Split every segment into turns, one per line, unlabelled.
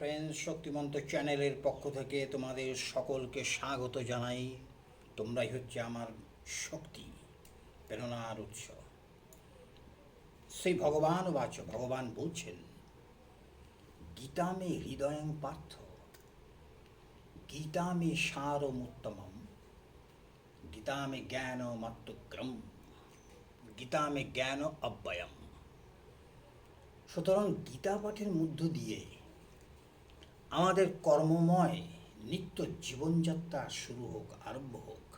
Friends শক্তিমন্ত চ্যানেলের পক্ষ থেকে তোমাদের সকলকে স্বাগত জানাই। তোমরাই হচ্ছে আমার শক্তি, প্রেরণার উৎস। সেই ভগবান বাচ ভগবান বলছেন, গীতা মে হৃদয়ং পার্থ, গীতা মে সারমুত্তমম গীতা মে জ্ঞান মাত্রগ্রম গীতা মে জ্ঞান অব্যয়ম। সুতরাং গীতা পাঠের মধ্য দিয়ে আমাদের কর্মময় নিত্য জীবনযাত্রা শুরু হোক, আরম্ভ হোক।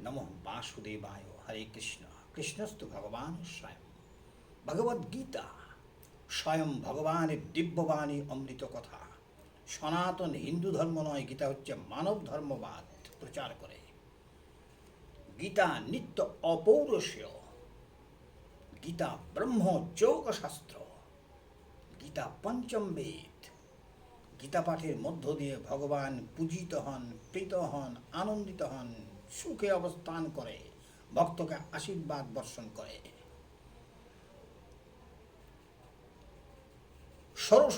নম বাসুদেবায়, হরে কৃষ্ণ। কৃষ্ণস্তু ভগবান স্বয়ং। ভগবদ গীতা স্বয়ং ভগবানের দিব্যবাণী অমৃত কথা। সনাতন হিন্দু ধর্ম নয়, গীতা হচ্ছে মানব ধর্মবাদ প্রচার করে। গীতা নিত্য অপৌরসীয় গীতা ব্রহ্ম যোগশাস্ত্র। গীতা পঞ্চম বেদ। গীতা পাঠের মধ্য দিয়ে ভগবান পূজিত হন, প্রীত হন, আনন্দিত হন, সুখে অবস্থান করে, ভক্তকে আশীর্বাদ বর্ষণ করে।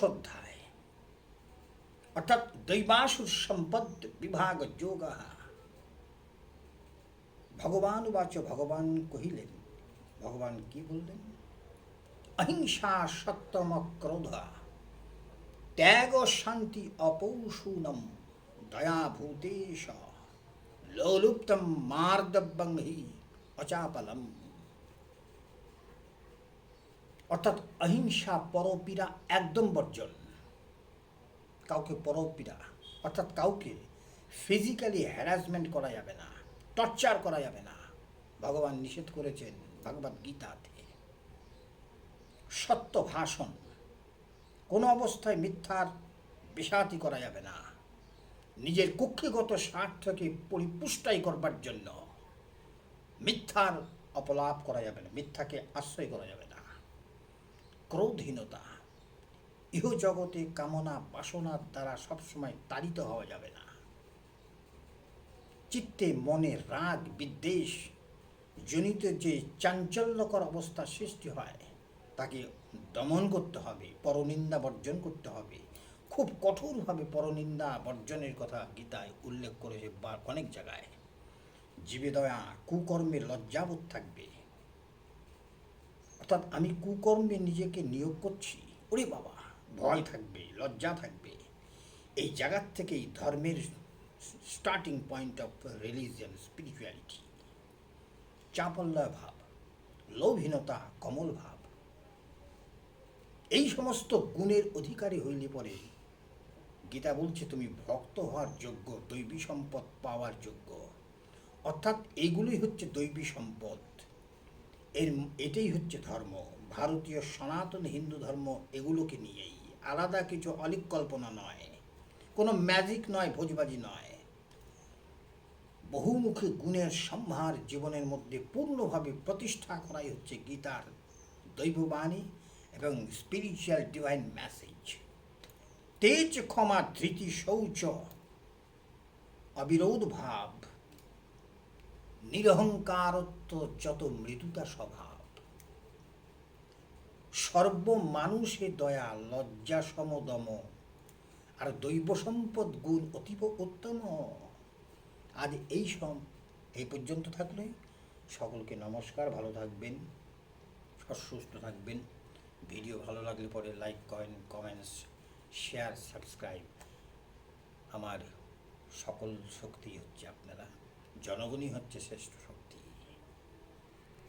অধ্যায় অর্থাৎ দৈবাসুর সম্পদ বিভাগ যোগ। ভগবান বাচ ভগবান কহিলেন, ভগবান কি বললেন? অহিংসা সত্যম ক্রোধ ত্যাগ শান্তি অপৌষুণম দয়া ভূতেশ লোলুপ্তম মার্দব্যং হি অচাপলম। অর্থাৎ অহিংসা পরপীড়া একদম বর্জন। কাউকে পরপীড়া, অর্থাৎ কাউকে ফিজিক্যালি হ্যারাসমেন্ট করা যাবে না টর্চার করা যাবে না। ভগবান নিষেধ করেছেন ভগবদ গীতাতে সত্য ভাষণ কোনো অবস্থায় মিথ্যার বিষাতি করা যাবে না। নিজের কুক্ষিগত স্বার্থকে পরিপুষ্টাই করবার জন্য মিথ্যার অপলাপ করা যাবে না, মিথ্যাকে আশ্রয় করা যাবে না। ক্রোধহীনতা ইহ জগতে কামনা, বাসনার দ্বারা সবসময় তাড়িত হওয়া যাবে না। চিত্তে মনে রাগ, বিদ্বেষ, জনিত যে চাঞ্চল্যকর অবস্থা সৃষ্টি হয়, তাকে দমন করতে হবে, পরনিন্দা বর্জন করতে হবে। খুব কঠোরভাবে পরনিন্দা বর্জনের কথা গীতায় উল্লেখ করেছে অনেক জায়গায়। জীবে দয়া, কুকর্মে লজ্জাবোধ থাকবে। অর্থাৎ আমি কুকর্মে নিজেকে নিয়োগ করছি। ওরে বাবা, ভয় থাকবে, লজ্জা থাকবে। এই জায়গার থেকেই ধর্মের starting point of religion spirituality চাপল্যয় ভাব, লোভহীনতা, কমল ভাব। এই সমস্ত গুণের অধিকারী হইলে পরে গীতা বলছে, তুমি ভক্ত হওয়ার যোগ্য, দৈবী সম্পদ পাওয়ার যোগ্য। অর্থাৎ এইগুলোই হচ্ছে দৈবী সম্পদ। এর, এটাই হচ্ছে ধর্ম। ভারতীয় সনাতন হিন্দু ধর্ম এগুলোকে নিয়েই। আলাদা কিছু অলিক কল্পনা নয়। কোনো ম্যাজিক নয়, ভোজবাজি নয়। বহুমুখী গুণের সম্ভার জীবনের মধ্যে পূর্ণভাবে প্রতিষ্ঠা করাই হচ্ছে গীতার দৈববাণী। এবং স্পিরিচুয়াল ডিভাইন মেসেজ তেজ ক্ষমা ধৃতি শৌচ, অবিরোধ ভাব, নিরহংকারত্ব যত মৃদুতা স্বভাব। সর্ব মানুষে দয়া, লজ্জা সমদম, আর দৈব সম্পদ গুণ অতীব উত্তম। আজ এই সম, এই পর্যন্ত থাকলে সকলকে নমস্কার, ভালো থাকবেন সুস্থ থাকবেন। ভিডিও ভালো লাগলে পরে লাইক করেন কমেন্টস শেয়ার সাবস্ক্রাইব আমার সকল শক্তি হচ্ছে আপনারা। জনগণই হচ্ছে শ্রেষ্ঠ শক্তি।